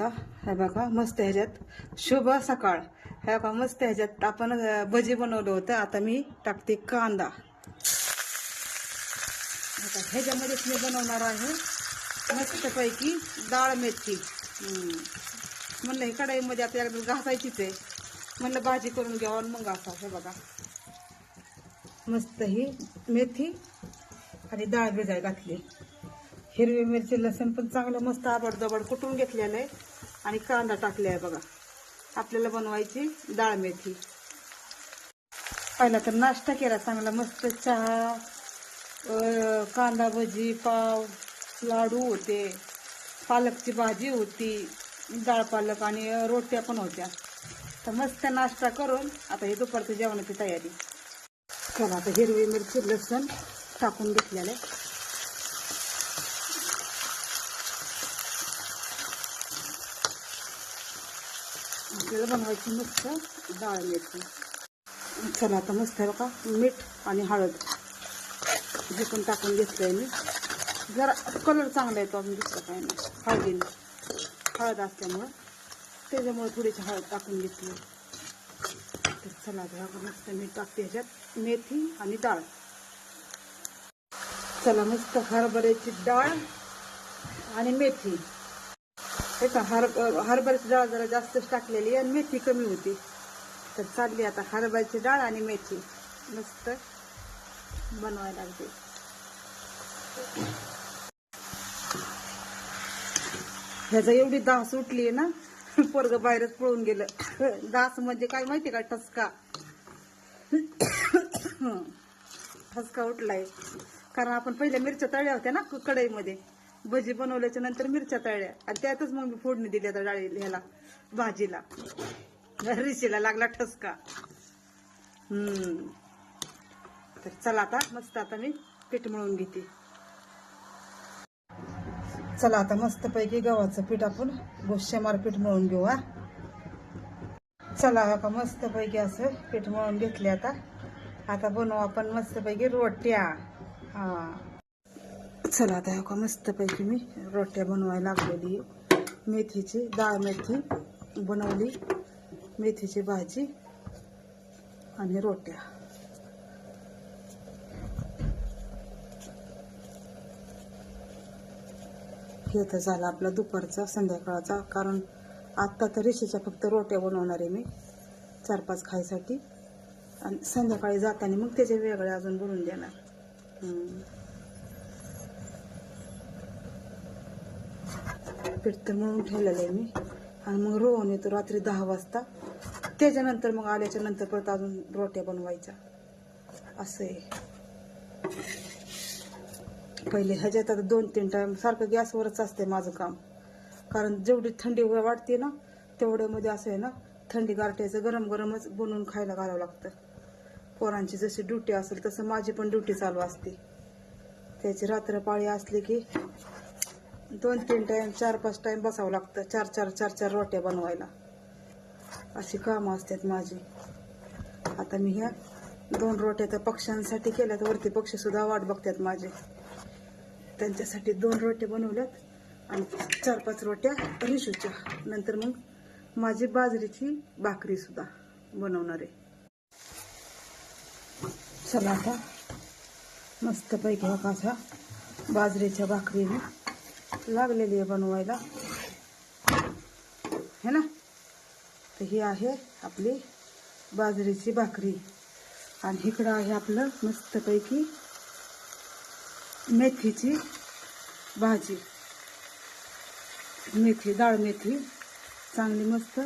आता. हे बघा मस्त ह्याच्यात. शुभ सकाळ. हे बघा मस्त ह्याच्यात आपण भजी बनवलं होतं. आता मी टाकते कांदा. आता ह्याच्यामध्येच मी बनवणार आहे मस्तपैकी डाळ मेथी. म्हणलं हे कढाईमध्ये आता एकदा घासायचीच आहे. म्हणलं भाजी करून घ्यावं आणि मग घासा हे बघा. मस्त ही मेथी आणि डाळ भिजाय घातली. हिरवी मिरची लसूण पण चांगलं मस्त आबडदबड कुटून घेतलेलं आहे. आणि कांदा टाकले आहे बघा. आपल्याला बनवायची डाळ मेथी. पहिला तर नाश्ता केला चांगला मस्त चहा कांदा भजी पाव लाडू होते पालकची भाजी होती डाळ पालक आणि रोट्या पण होत्या. तर मस्त नाश्ता करून आता हे दुपारच्या जेवणाची तयारी. चला आता हिरवी मिरची लसूण टाकून घेतलेलं. आहे आपल्याला बनवायची मस्त डाळ मिळते चला आता मस्त आहे बघा मीठ आणि हळद. जे पण टाकून घेतलंय मी. जरा कलर चांगला येतो अजून दुसरं काय नाही. हळदीने. हळद असल्यामुळं. त्याच्यामुळे थोडीशी हळद टाकून घेतली. तर चला आता मस्त मीठ टाकते ह्याच्यात मेथी आणि डाळ. चला मस्त हरभऱ्याची डाळ आणि मेथी. हे का हर हरभऱ्याची डाळ जरा जास्तच टाकलेली आणि मेथी कमी होती. तर चालली आता हरभऱ्याची डाळ आणि मेथी. मस्त बनवायला लागते ह्याचा एवढी दास उठली आहे ना पोरग बाहेरच पळून गेलं. दास म्हणजे काय माहिती का? ठसका. ठसका उठलाय. कारण आपण पहिल्या मिरच्या तळल्या होत्या ना कढईमध्ये. भजी बनवल्याच्या नंतर मिरच्या तळल्या. आणि त्यातच मग मी फोडणी दिली आता डाळी ह्याला भाजीला. रिशीला लागला ठसका. हम्म. तर चला आता मस्त आता मी पीठ मळून घेते. चला आता मस्त पैकी गव्हाचं पीठ आपण गोश्यामार पीठ मळून घेऊ हा. चला आता मस्त पैकी असं पीठ मळून घेतले आता. आता बनवू आपण मस्त पैकी रोट्या. हा. चला आता हो का मस्तपैकी मी रोट्या बनवायला लागलेली आहे. मेथीची डाळ मेथी बनवली. मेथीची भाजी आणि रोट्या. हे तर झालं आपला दुपारचा संध्याकाळचा कारण आत्ता तर रेषेच्या फक्त रोट्या बनवणार आहे मी चार पाच खायसाठी. आणि संध्याकाळी जाताना मग त्याचे वेगळे अजून बनवून देणार. पीठ तर म्हणून ठेवलेलं आहे मी. आणि मग रोहन येतो रात्री दहा वाजता. त्याच्यानंतर मग आल्याच्यानंतर परत अजून रोट्या बनवायच्या. असं आहे. पहिले ह्याच्यात आता दोन तीन टाईम सारखं गॅसवरच असते माझं काम. कारण जेवढी थंडी वाढते ना तेवढ्यामध्ये असं आहे ना थंडी गारठ्याचं गरम गरमच बनवून खायला घालावं लागतं. पोरांची जशी ड्युटी असेल तसं माझी पण ड्युटी चालू असते. त्याची रात्र पाळी असली की दोन तीन टाईम चार पाच टाईम बसावं लागतं. चार चार चार चार रोट्या बनवायला. अशी कामं असतात माझी. आता मी ह्या दोन रोट्या तर पक्ष्यांसाठी केल्यात वरती पक्षीसुद्धा वाट बघतात माझे. त्यांच्यासाठी दोन रोट्या बनवल्यात आणि चार पाच रोट्या रिशूच्या. नंतर मग माझी बाजरीची भाकरीसुद्धा बनवणार आहे. चला आता मस्तपैकी हा कसा बाजरीच्या भाकरीने लागलेली आहे बनवायला. है ना? तर ही आहे आपली बाजरीची भाकरी. आणि इकडं आहे आपलं मस्तपैकी मेथीची भाजी. मेथी डाळ मेथी. चांगली मस्त.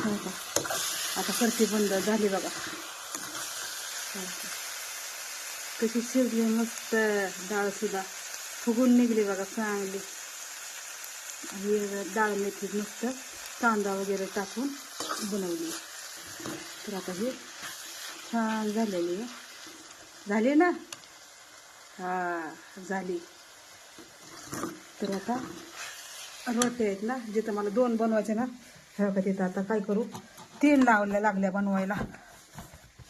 हो का? आता करते बंद झाली बघा. हो कशी शिजली मस्त डाळसुद्धा फुगून निघली बघा चांगली ही डाळ मेथी मस्त कांदा वगैरे टाकून बनवली तर आता ही छान झालेली आहे झाली ना हा झाली तर आता रोटे आहेत ना जिथं मला दोन बनवायचे ना हे का तिथं आता काय करू तीन लावल्या लागल्या बनवायला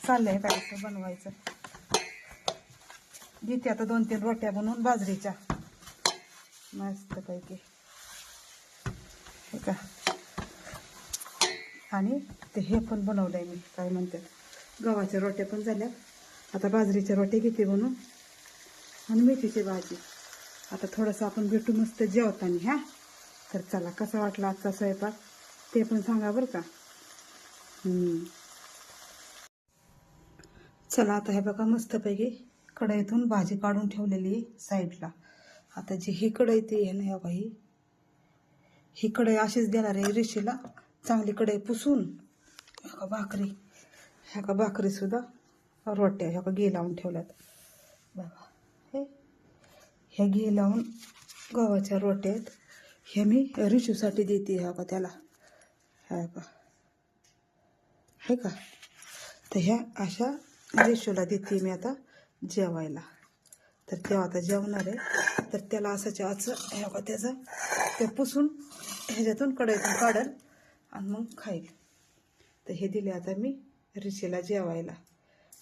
चाललंय काय असं बनवायचं जिथे आता दोन तीन रोट्या बनवून बाजरीच्या. मस्तपैकी. हे का? आणि ते हे पण बनवलं आहे मी काय म्हणतात गव्हाच्या रोट्या पण झाल्या. आता बाजरीच्या रोट्या घेते बनवून आणि मेथीची भाजी. आता थोडंसं आपण भेटू मस्त जेवताना ह्या तर चला कसा वाटला आजचा स्वयंपाक? ते पण सांगा बरं का? चला आता हे बघा मस्तपैकी. कढईतून भाजी काढून ठेवलेली साईडला. आता जी ही कढई ती आहे ना ह्या बाई ही कढई अशीच देणार आहे रेषेला चांगली कढई पुसून ह्या का भाकरी ह्या का भाकरी सुद्धा रोट्या ह्या का घे लावून ठेवल्यात. बघा हे ह्या घे लावून गव्हाच्या रोट्या आहेत. ह्या मी रिशूसाठी देते ह्या का त्याला. ह्या का हे का? तर ह्या अशा रेशोला देते मी आता. जेवायला. तर तेव्हा आता जेवणार आहे. तर त्याला असं असं ह्या का त्याचं ते पुसून ह्याच्यातून कढईतून काढल आणि मग खाईल. तर हे दिले आता मी रिशीला जेवायला.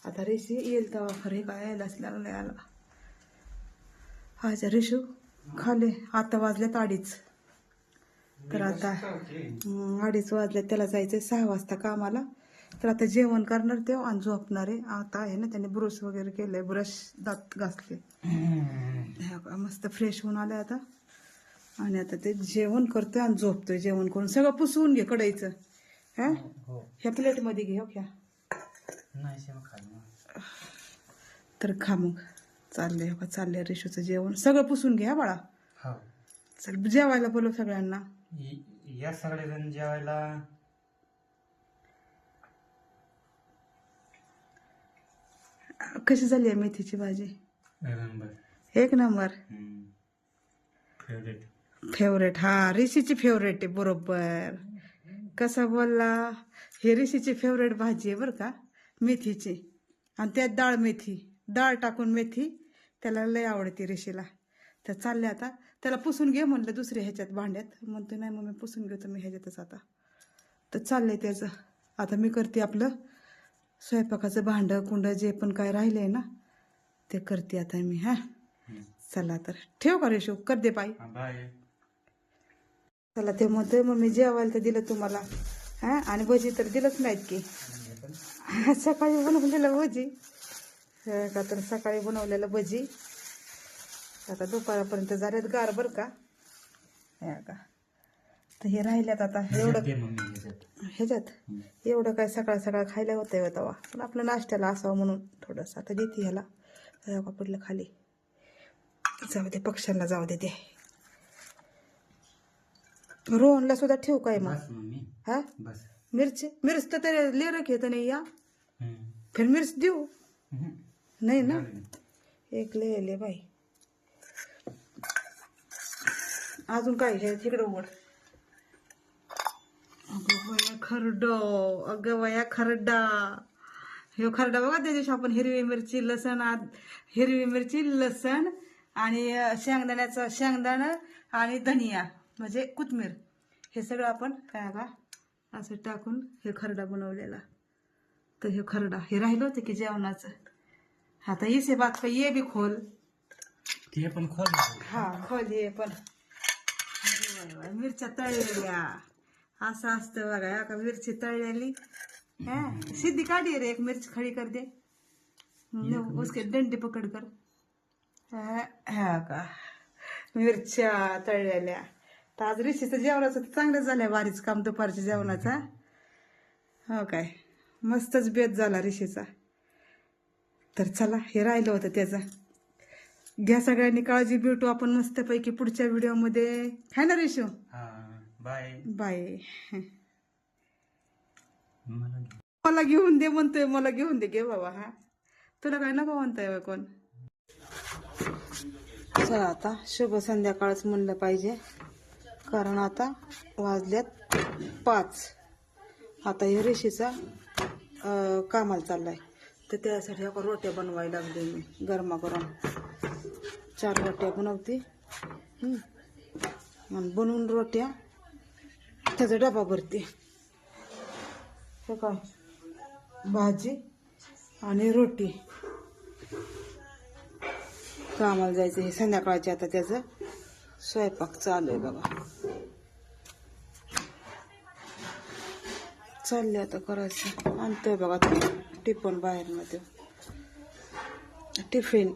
आता रिशी येईल तेव्हा खरे काय यायलाच लागले आला अच्छा रिशू खाले आता वाजल्यात अडीच. तर आता हं, अडीच वाजल्यात त्याला जायचं सहा वाजता कामाला. तर आता जेवण करणार ते आणि झोपणार आहे आता आहे ना त्याने ब्रश वगैरे केलंय ब्रश दात घासले. मस्त फ्रेश होऊन आले आता. आणि आता ते जेवण करतोय आणि झोपतोय जेवण करून. सगळं पुसवून घे कढईचं. हा? हो ह्या प्लेटमध्ये घे हो घ्या. शेम खाली तर खा मग. चाललंय हो का चाललंय रेशूचं जेवण. सगळं पुसून घे हा बाळा. हो. चल जेवायला बोलव सगळ्यांना. या सगळेजण जेवायला कशी झाली आहे मेथीची भाजी? नंबर. एक नंबर. फेवरेट फेवरेट हा ऋषीची फेवरेट आहे बरोबर. कसा बोलला? हे ऋषीची फेवरेट भाजी आहे बरं का मेथीची. आणि त्यात डाळ मेथी. डाळ टाकून मेथी त्याला लय आवडते ऋषीला तर चालले आता. त्याला पुसून घे म्हणलं दुसऱ्या ह्याच्यात भांड्यात. म्हणतो नाही मग मी पुसून घेतो मी ह्याच्यातच आता. तर चाललंय त्याचं. आता मी करते आपलं. स्वयंपाकाचं भांडं कुंडं जे पण काय राहिलंय ना ते करते आता मी हा. चला तर. ठेव का रेशो? कर दे बाई चला ते म्हणतोय मग मी जेवायला तर दिलं तुम्हाला. हा आणि भजी तर दिलंच नाहीत की. सकाळी बनवलेलं भजी. हे का तर सकाळी बनवलेलं भजी. आता दुपारापर्यंत झाल्यात गार बरं का? हे का? तर हे राहिल्यात आता. एवढं ह्याच्यात. एवढं काय सकाळ सकाळ खायला होतंय तेव्हा पण आपलं नाश्त्याला असावं म्हणून थोडंसं. आता देते ह्याला. हे बघा पडलं खाली. जाऊ दे पक्ष्यांना जाऊ दे ते रोहनला सुद्धा ठेवू काय मग? हा? मिरची? मिरच तर ते लेरक येतं नाही या. फिर मिरच देऊ. नाही ना. एक ले बाई. अजून काय हे तिकडं उघड. अगं बया खरड अगं बया खरडा. हे खरडा बघा त्या दिवशी आपण हिरवी मिरची लसण हिरवी मिरची लसण आणि शेंगदाण्याचं शेंगदाणं आणि धनिया म्हणजे कोथमीर हे सगळं आपण काय का असं टाकून हे खरडा बनवलेला. तर हे खरडा हे राहिलं होतं की जेवणाचं. आता इसे बात का ये भी खोल. ते पण खोल. हा खोल ये पण. मिरच्या तळलेल्या. असं असतं बघा. या का मिरची तळलेली. हा? सिद्धी काढी रे एक मिरची खडी कर दे. न, उसके डंडी पकड कर. हा का? मिरच्या तळलेल्या. तर आज ऋषीचं जेवणाचं तर चांगलं झालंय वारीच काम दुपारच्या जेवणाचा. हो काय? मस्तच बेत झाला ऋषीचा तर चला हे राहिलं होतं त्याचं. घ्या सगळ्यांनी काळजी भेटू आपण मस्तपैकी पुढच्या व्हिडिओमध्ये है ना रेशू? हा. बाय. बाय. मला घेऊन दे म्हणतोय मला घेऊन दे घे बाबा हा. तुला काय नको म्हणताय कोण? चला आता शुभ संध्याकाळच म्हणलं पाहिजे. कारण आता वाजल्यात पाच. आता हे रेशीचा अं, कामाला चाललाय. तर त्यासाठी आपण रोट्या बनवायला लागले मी गरमागरम चार रोट्या बनवते. आणि बनवून रोट्या त्याचा डबा भरते. हे काय भाजी आणि रोटी. कामाला जायचं हे संध्याकाळचे. आता त्याचं स्वयंपाक चालू आहे बघा. चालले आता करायचं. आणतोय बघा टिफन बाहेरमध्ये. टिफिन.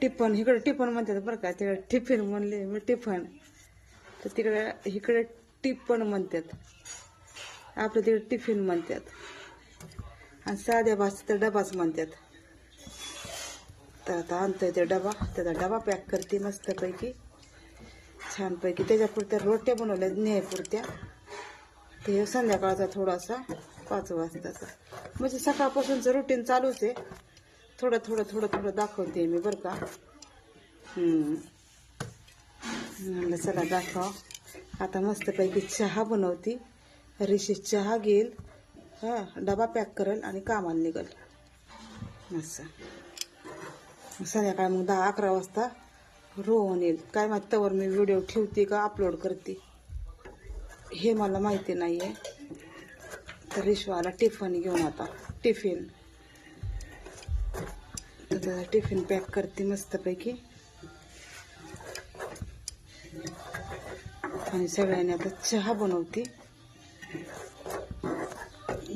टिफन इकडे टिफन म्हणतात बरं का. तिकडे टिफिन म्हणले मी टिफन. तर तिकडे इकडे टिफन म्हणतात आपल्या तिकडे टिफिन म्हणतात आणि साध्या भाषेत तर डबाच म्हणतात तर आता आणतोय ते डबा. त्याचा डबा पॅक करते मस्तपैकी. छानपैकी. त्याच्यापुरत्या रोट्या बनवल्या नेहपुरत्या. ते संध्याकाळचा थोडासा पाच वाजताचा. म्हणजे सकाळपासूनचं रुटीन चालूच आहे. थोडं थोडं थोडं थोडं दाखवते मी बरं का. म्हणलं चला दाखवा. आता मस्तपैकी चहा बनवते. रिशी चहा घेईल. हा डबा पॅक करेल आणि कामाला निघेल. असं संध्याकाळ मग दहा अकरा वाजता रोहन येईल. काय माहिती तवर मी व्हिडिओ ठेवते का अपलोड करते. हे मला माहिती नाही आहे तर रिश्वाला टिफिन घेऊन आता. टिफिन तर त्याचा टिफिन पॅक करते मस्तपैकी. आणि सगळ्यांनी आता चहा बनवते.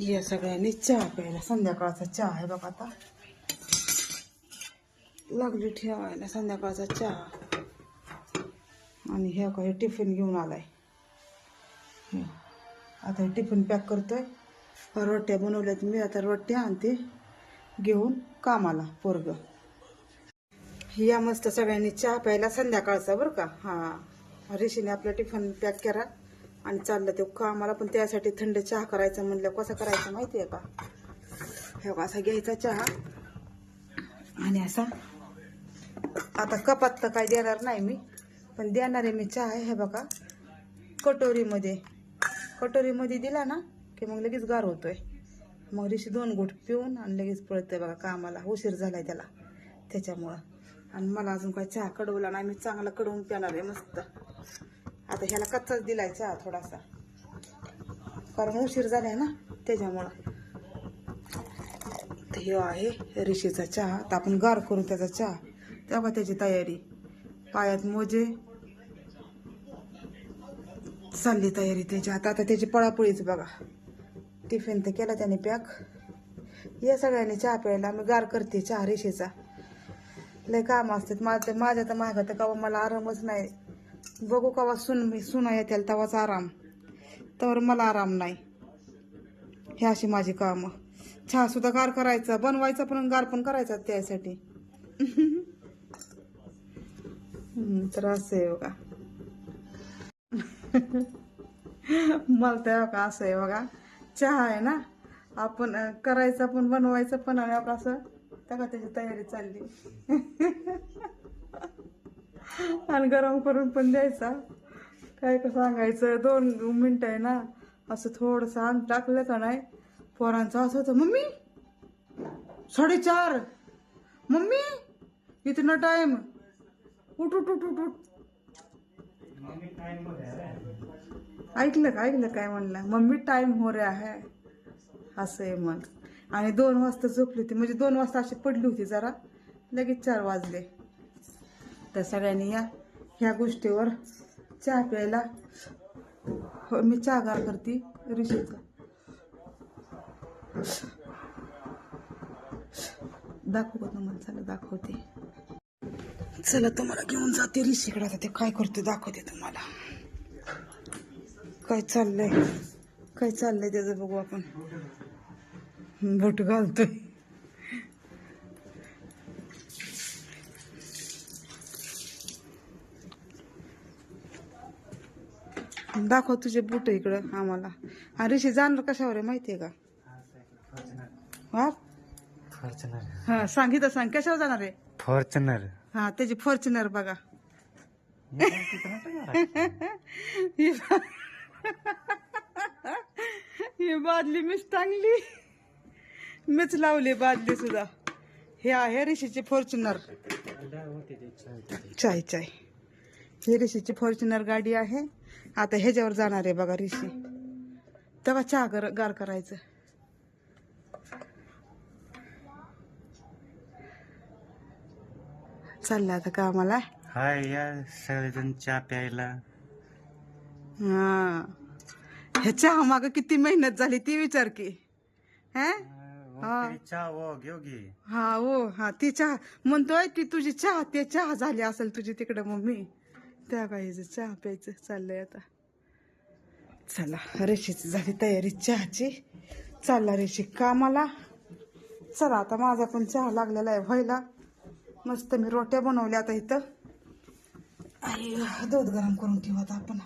या सगळ्यांनी चहा प्यायला. संध्याकाळचा चहा आहे बघा आता. लागली ठेवायला संध्याकाळचा चहा. आणि ह्या काही टिफिन घेऊन आलाय. आता हे टिफिन पॅक करतोय. रोट्या बनवल्यात मी. आता रोट्या आणते घेऊन कामाला पोरग. या मस्त सगळ्यांनी चहा प्यायला संध्याकाळचा बरं का? हा. रेशीने आपलं टिफन पॅक करा आणि चाललं ते कामाला पण त्यासाठी थंड चहा करायचा म्हणलं. कसं करायचं माहिती आहे का? हे बघा, असा घ्यायचा चहा. आणि असा. आता कपात तर काय देणार नाही मी पण देणार आहे मी चहा. हे बघा कटोरीमध्ये. कटोरीमध्ये दिला ना की मग लगेच गार होतोय. मग ऋषी दोन घोट पिऊन आणि लगेच पळतोय बघा कामाला. उशीर झालाय त्याला. त्याच्यामुळं. आणि मला अजून काय चहा कडवला नाही. मी चांगला कडवून पिणार आहे मस्त. आता ह्याला कच्चाच दिलाय चहा थोडासा. कारण उशीर झालाय ना त्याच्यामुळं. हे आहे रिशीचा चहा. तर आपण गार करू त्याचा चहा. तेव्हा त्याची तयारी. पायात मोजे. चालली तयारी त्याची. आता आता त्याची पळापळीच बघा. टिफिन तर केला त्याने पॅक या सगळ्यांनी चहा प्यायला मी गार करते चहा रिशीचा लय काम असतात. माझं माझ्या तर मागं तर कवा मला आरामच नाही. बघू कवा सुन मी सुना येतील तेव्हाच आराम. तर मला आराम नाही. हे अशी माझी कामं. चहा सुद्धा गार करायचा बनवायचा पण गार पण करायचा त्यासाठी. तर असं आहे बघा. मला तर बघा असं आहे बघा. चहा आहे ना? आपण करायचं पण बनवायचं पण आणि आपलं असं त्या त्याची तयारी चालली. आणि गरम करून पण द्यायचा. काय का सांगायचं दोन मिनटं आहे ना असं थोडंसं आण टाकलं का नाही पोरांचं असं होतं मम्मी साडेचार मम्मी इतना टाइम उठ उठ उठ उठ उठ. ऐकलं का ऐकलं काय म्हणलं? मम्मी टाइम हो रे आहे असं आहे मग. आणि दोन वाजता झोपली होती म्हणजे दोन वाजता अशी पडली होती जरा लगेच चार वाजले. तर सगळ्यांनी या ह्या गोष्टीवर चहा प्यायला. हो, मी चहा गार करते ऋषीचा. दाखवू का तुम्हाला? चला दाखवते. चला तुम्हाला घेऊन जाते ऋषीकडे. आता ते काय करते दाखवते तुम्हाला. काय चाललंय? काय चाललंय त्याचं बघू आपण. बोट घालतोय. दाखव तुझे बुट इकडं आम्हाला. आणि ऋषी जाणार कशावर आहे माहितीये का? हा? फॉर्च्युनर. हा सांगितलं सांग. कशावर जाणार आहे? फॉर्च्युनर. हा त्याची फॉर्च्युनर बघा. ही बादली मीच टांगली. मीच लावली बादली सुद्धा. हे आहे ऋषीची फॉर्च्युनर. चाय चाय. ही ऋषीची फॉर्च्युनर गाडी आहे. आता ह्याच्यावर जाणार आहे बघा ऋषी. तेव्हा चहा कर गार करायचं. चाललं आता कामाला. हाय या सगळेजण चहा प्यायला. हा. ह्या चहा माग किती मेहनत झाली ती विचार की. हा? हा. चहा हो हा हो हा ती चहा. म्हणतोय ती तुझी चहा ते चहा झाली असेल तुझी तिकडं मम्मी. त्या बाईचं चहा प्यायचं चाललंय आता चला रेषेची झाली तयारी चहाची चालला रेषे कामाला चला आता माझा पण चहा लागलेला आहे व्हायला. मस्त मी रोट्या बनवल्या आता इथं. आणि दूध गरम करून ठेवू आता आपण.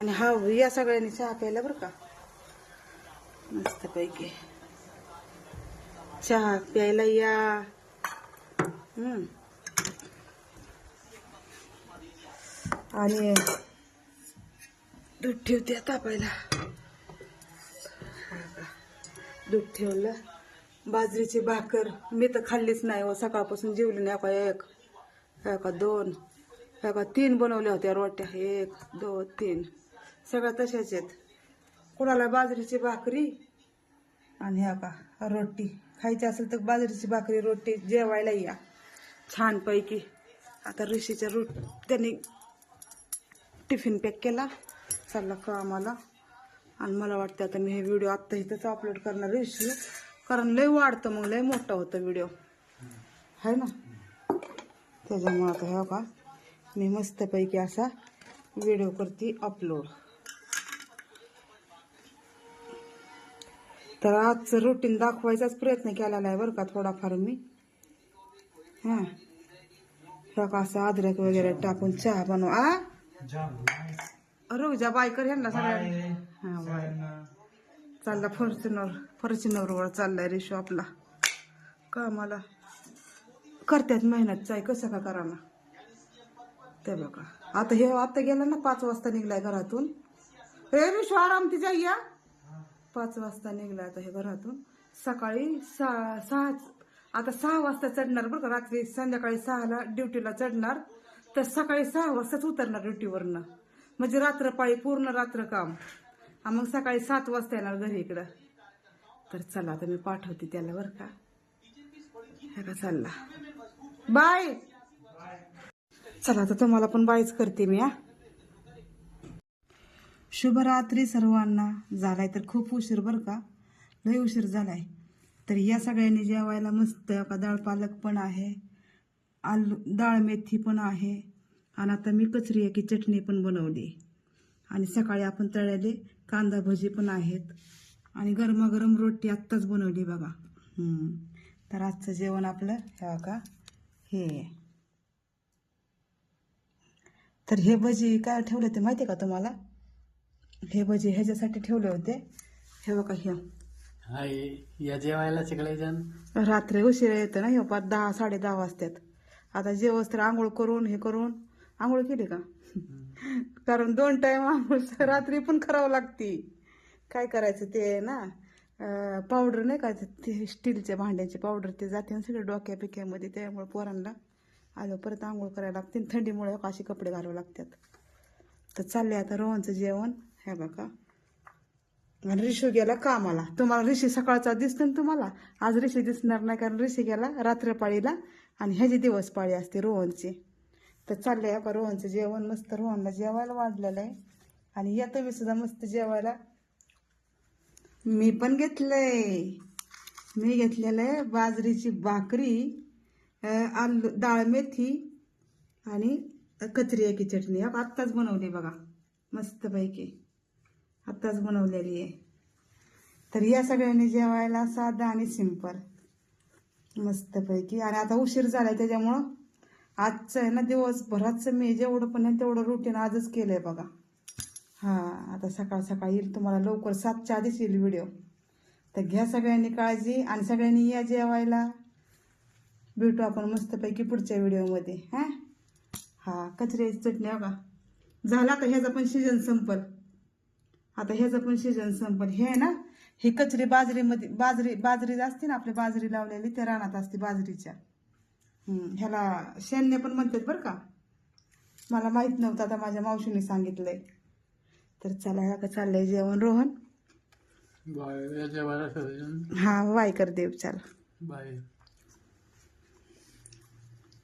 आणि हा या सगळ्यांनी चहा प्यायला बरं का? मस्त पैकी चहा प्यायला या. हम्म. आणि दूध ठेवते तापायला दूध ठेवलं. बाजरीची भाकर. मी तर खाल्लीच नाही हो. सकाळपासून जेवली नाही. एका एक का दोन का तीन बनवल्या होत्या रोट्या. एक दोन तीन. सगळ्या तशाच आहेत. कोणाला बाजरीची भाकरी आणि ह्या का रोटी खायची असेल तर बाजरीची भाकरी रोटी जेवायला या. छानपैकी. आता ऋषीच्या रोट त्यांनी टिफिन पॅक केला. चालला आम्हाला. आणि मला वाटतं आता मी हे व्हिडिओ आत्ता इथंच अपलोड करणार इश्यू कारण लय वाढतं मग लय मोठा होतं व्हिडिओ आहे ना? त्याच्यामुळं आता हे का मी मस्तपैकी असा व्हिडिओ करते अपलोड तर आजचं रुटीन दाखवायचाच प्रयत्न केलेला आहे बरं का थोडाफार मी. हां. का असं अद्रक वगैरे टाकून चहा बनवा. आ? रोजा बायकर ह्यांना सगळ्या हा बाय. चालला फॉर्च्युनर फॉर्च्युनरवर चाललाय रेशो आपला. कामाला. करतात मेहनत चाय कसं का करा ना ते बघा. आता हे आता गेला ना पाच वाजता निघलाय घरातून. रे रेशो आराम तिच्या या. पाच वाजता निघला आता हे घरातून. सकाळी सहा सहा आता सहा वाजता चढणार बरं का रात्री संध्याकाळी सहाला ड्युटीला चढणार. तर सकाळी सहा वाजताच उतरणार ड्युटीवरनं. म्हणजे रात्रपाळी पूर्ण रात्र काम. मग सकाळी सात वाजता येणार घरी इकडं. तर चला आता मी पाठवते त्याला बरं का. हे का चालला. बाय! चला आता तुम्हाला पण बायच करते मी हा. शुभरात्री सर्वांना. झालाय तर खूप उशीर बरं का? लय उशीर झालाय. तर या सगळ्यांनी जेवायला मस्त का डाळ पालक पण आहे. आलू डाळ मेथी पण आहे. आणि आता मी कचरी की चटणी पण बनवली. आणि सकाळी आपण तळलेले कांदा भजी पण आहेत. आणि गरमागरम रोटी आत्ताच बनवली बघा. हम्म. तर आजचं जेवण आपलं हे का हे. तर हे भजी काय ठेवले ते माहिती आहे का तुम्हाला? हे भजी ह्याच्यासाठी ठेवले होते. हे बघा हे. हाय या जेवायला जण. रात्री उशिरा येतं ना हे पाच दहा साडे दहा वाजतात. आता जेवस तर आंघोळ करून हे करून. आंघोळ केली का? कारण दोन टाइम आंघोळ रात्री पण करावं लागती. काय करायचं ते ना? पावडर नाही का ते स्टीलच्या भांड्याची पावडर ते जाते ना सगळे डोक्या पिक्यामध्ये त्यामुळे पोरांना आलं परत आंघोळ करायला लागते. थंडीमुळे असे कपडे घालावे लागतात. तर चालले आता रोहनचं जेवण. हे बघा. आणि ऋषी गेला कामाला. तुम्हाला ऋषी सकाळचा दिसतो ना तुम्हाला? आज ऋषी दिसणार नाही कारण ऋषी गेला रात्रपाळीला. आणि ह्याची दिवस पाळी असते रोहनची तर चाललंय का रोहनचं जेवण मस्त रोहनला जेवायला वाढलेलं आहे. आणि या मी सुद्धा मस्त जेवायला. मी पण घेतलंय. मी घेतलेलं आहे बाजरीची भाकरी आलू डाळ मेथी आणि कचरियाची चटणी. या आत्ताच बनवली बघा. मस्तपैकी. आत्ताच बनवलेली आहे. तर या सगळ्यांनी जेवायला साधं आणि सिंपल. मस्तपैकी. आणि आता उशीर झालाय त्याच्यामुळं. आजचं आहे ना दिवसभराचं मी जेवढं पण आहे तेवढं रुटीन आजच केलंय बघा. हां आता सकाळ सकाळ येईल तुम्हाला लवकर सातच्या आधीच येईल व्हिडिओ तर घ्या सगळ्यांनी काळजी आणि सगळ्यांनी या जेवायला. भेटू आपण मस्तपैकी पुढच्या व्हिडिओमध्ये हां? हा कचऱ्याची चटणी बघा. झाला का ह्याचा पण सीजन संपल. आता ह्याचं पण सीजन संपल. हे आहे ना? ही कचरी बाजरीमध्ये बाजरी बाजरी असते ना आपली बाजरी लावलेली त्या रानात असते बाजरीच्या. हम्म, ह्याला शेण्य पण म्हणतात बरं का. मला माहीत नव्हतं आता माझ्या मावशीने सांगितलंय. तर चला का चाललंय जेवण रोहन. हा वाय कर देव चला. बाय.